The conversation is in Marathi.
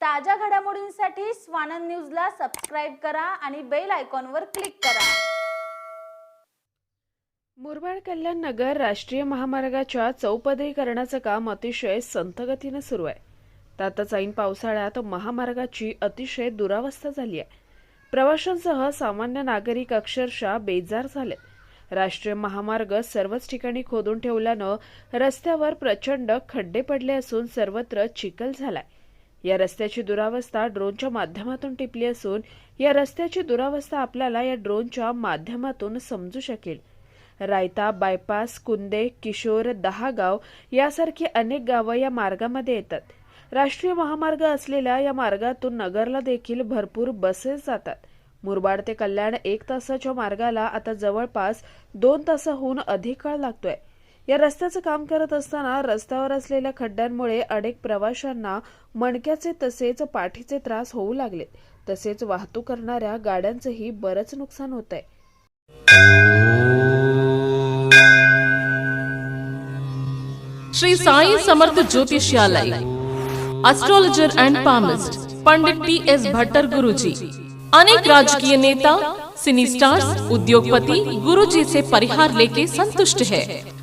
ताज्या घडामोडींसाठी स्वानंद न्यूजला सबस्क्राईब करा आणि बेल आयकॉनवर क्लिक करा. मुरबाड कल्याण नगर राष्ट्रीय महामार्गाच्या चौपदरीकरणाचं काम अतिशय संथगतीनं सुरू आहे. त्यातच ऐन पावसाळ्यात महामार्गाची अतिशय दुरावस्था झाली आहे. प्रवाशांसह सामान्य नागरिक अक्षरशः बेजार झाले. राष्ट्रीय महामार्ग सर्वच ठिकाणी खोदून ठेवल्यानं रस्त्यावर प्रचंड खड्डे पडले असून सर्वत्र चिखल झालाय. या रस्त्याची दुरावस्था ड्रोनच्या माध्यमातून टिपली असून या रस्त्याची दुरावस्था आपल्याला या ड्रोनच्या माध्यमातून समजू शकेल. रायता बायपास कुंदे किशोर दहागाव यासारखी अनेक गावं या मार्गामध्ये येतात. राष्ट्रीय महामार्ग असलेल्या या मार्गातून नगरला देखील भरपूर बसेस जातात. मुरबाड ते कल्याण एक तासाच्या मार्गाला आता जवळपास दोन तासाहून अधिक काळ लागतोय. या रस्त्याचं काम करत असताना रस्त्यावर असलेल्या खड्ड्यांमुळे अनेक प्रवाशांना मणक्याचे तसेच पाठीचे त्रास होऊ लागले. तसेच वाहतूक करणाऱ्या गाड्यांचंही बरंच नुकसान होत आहे Shri Sai Samarth Jyotishalay astrologer and palmist Pandit T S Bhattar Guruji. अनेक राजकीय नेता सिनी स्टार्स उद्योगपति गुरुजी से परिहार लेके संतुष्ट है.